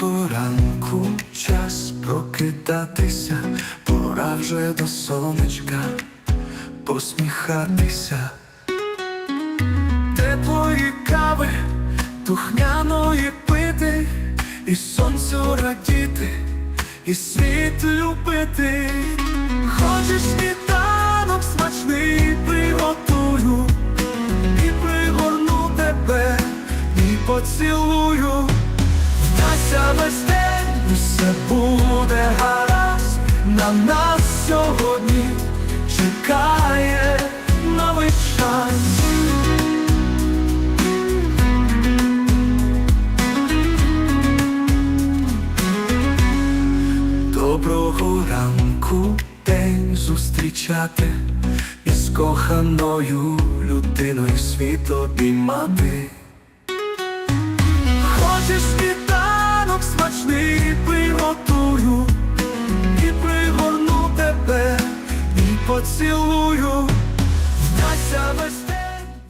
Доброго ранку час прокидатися, пора вже до сонечка посміхатися, теплої кави, тухняної пити, і сонцю радіти, і світ любити. Хочеш сніданок смачний приготую, і пригорну тебе, і поцілую. Все буде гаразд, на нас сьогодні чекає новий шанс. Доброго ранку день зустрічати і з коханою людиною світ обіймати. Поцілую,